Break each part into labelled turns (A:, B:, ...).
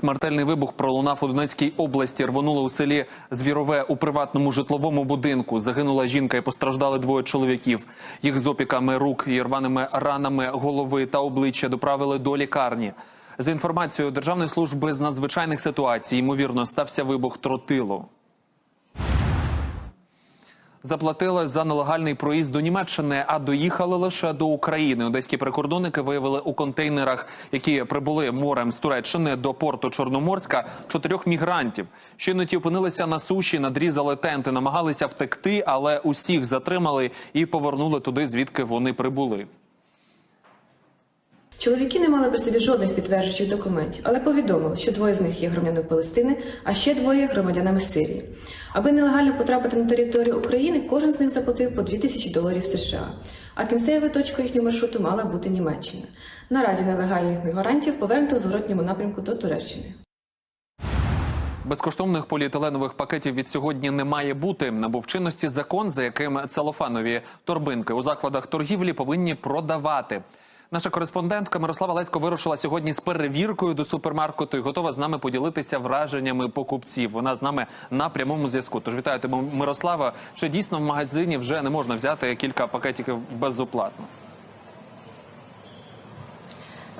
A: Смертельний вибух пролунав у Донецькій області. Рвонуло у селі Звірове у приватному житловому будинку. Загинула жінка і постраждали двоє чоловіків. Їх з опіками рук і рваними ранами голови та обличчя доправили до лікарні. За інформацією Державної служби з надзвичайних ситуацій, ймовірно, стався вибух тротилу. Заплатили за нелегальний проїзд до Німеччини, а доїхали лише до України. Одеські прикордонники виявили у контейнерах, які прибули морем з Туреччини до порту Чорноморська, чотирьох мігрантів. Щойно ті опинилися на суші, надрізали тенти, намагалися втекти, але усіх затримали і повернули туди, звідки вони прибули.
B: Чоловіки не мали при собі жодних підтверджуючих документів, але повідомили, що двоє з них є громадянами Палестини, а ще двоє громадянами Сирії. Аби нелегально потрапити на територію України, кожен з них заплатив по 2 тисячі доларів США. А кінцевою точкою їхнього маршруту мала бути Німеччина. Наразі нелегальних мігрантів повернуто в зворотньому напрямку до Туреччини.
A: Безкоштовних поліетиленових пакетів від сьогодні не має бути. Набув чинності закон, за яким целофанові торбинки у закладах торгівлі повинні продавати. Наша кореспондентка Мирослава Лесько вирушила сьогодні з перевіркою до супермаркету і готова з нами поділитися враженнями покупців. Вона з нами на прямому зв'язку. Тож вітаю тебе, Мирослава. Що дійсно в магазині вже не можна взяти кілька пакетиків безоплатно?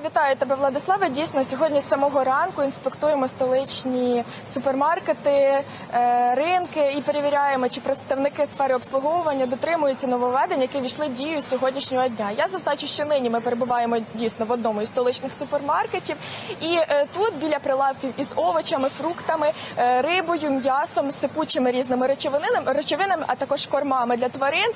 C: Вітаю тебе, Владиславе. Дійсно, сьогодні з самого ранку інспектуємо столичні супермаркети, е, ринки і перевіряємо, чи представники сфери обслуговування дотримуються нововведень, які війшли в дію сьогоднішнього дня. Я зазначу, що нині ми перебуваємо дійсно в одному із столичних супермаркетів, і е, тут біля прилавків із овочами, фруктами, е, рибою, м'ясом, сипучими різними речовинами, речовинами, а також кормами для тварин.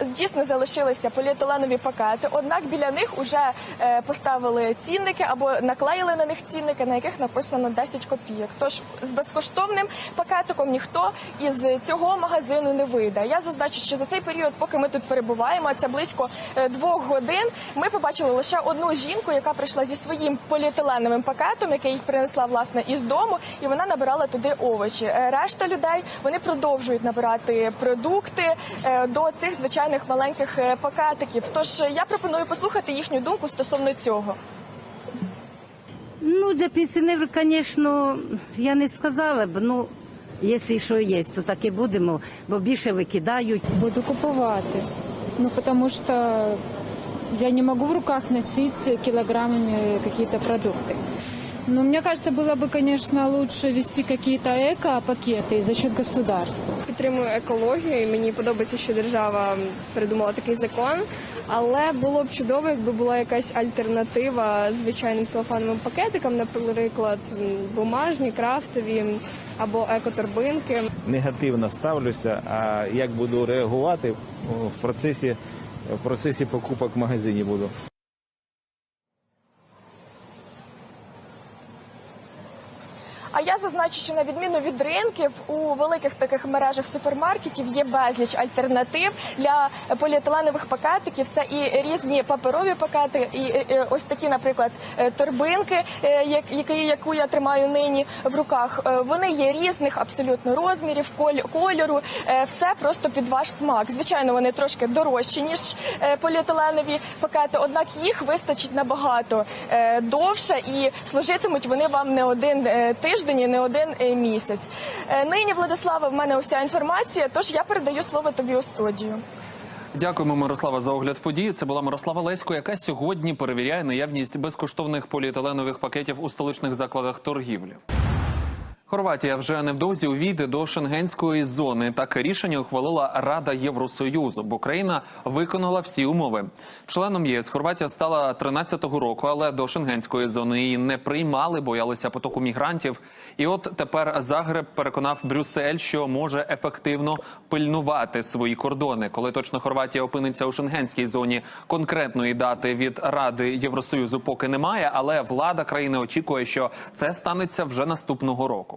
C: Дійсно залишилися поліетиленові пакети. Однак біля них уже е, поставили цінники або наклеїли на них цінники, на яких написано 10 копійок. Тож з безкоштовним пакетиком ніхто із цього магазину не вийде. Я зазначу, що за цей період, поки ми тут перебуваємо, це близько е, двох годин. Ми побачили лише одну жінку, яка прийшла зі своїм поліетиленовим пакетом, який їх принесла власне із дому, і вона набирала туди овочі. Е, Решта людей вони продовжують набирати продукти е, до цих звичайних маленьких пакетиків. Тож я пропоную послухати їхню думку стосовно цього.
D: Ну, для пенсіонерів, звісно, я не сказала б. Ну, якщо що є, то так і будемо, бо більше викидають.
E: Буду купувати. Ну, тому що я не можу в руках носить килограммами какие-то продукты. Но мне кажется, было бы, конечно, лучше вести какие-то эко-пакеты за счет государства.
F: Підтримую екологію, і мені подобається, що держава придумала такий закон. Але було б чудово, якби була якась альтернатива звичайним целофановим пакетикам, наприклад, м, бумажні, крафтові або екоторбинки.
G: негативно ставлюся. А як буду реагувати о, в процесі, в процесі покупок в магазині буду.
C: А я зазначу, що на відміну від ринків у великих таких мережах супермаркетів є безліч альтернатив для поліетиленових пакетиків. Це і різні паперові пакети, і е, ось такі, наприклад, е, торбинки, е, які яку я тримаю нині в руках. Е, Вони є різних абсолютно розмірів, коль- кольору. Е, Все просто під ваш смак. Звичайно, вони трошки дорожчі ніж е, поліетиленові пакети, однак їх вистачить набагато е, довше і служитимуть вони вам не один е, тиждень, не один місяць. Е, Нині, Владислава, в мене уся інформація, тож я передаю слово тобі у студію.
A: Дякуємо, Мирослава, за огляд події. Це була Мирослава Лесько, яка сьогодні перевіряє наявність безкоштовних поліетиленових пакетів у столичних закладах торгівлі. Хорватія вже невдовзі увійде до шенгенської зони. Таке рішення ухвалила Рада Євросоюзу, бо країна виконала всі умови. Членом ЄС Хорватія стала 13-го року, але до шенгенської зони її не приймали, боялися потоку мігрантів. І от тепер Загреб переконав Брюссель, що може ефективно пильнувати свої кордони. Коли точно Хорватія опиниться у шенгенській зоні, конкретної дати від Ради Євросоюзу поки немає, але влада країни очікує, що це станеться вже наступного року.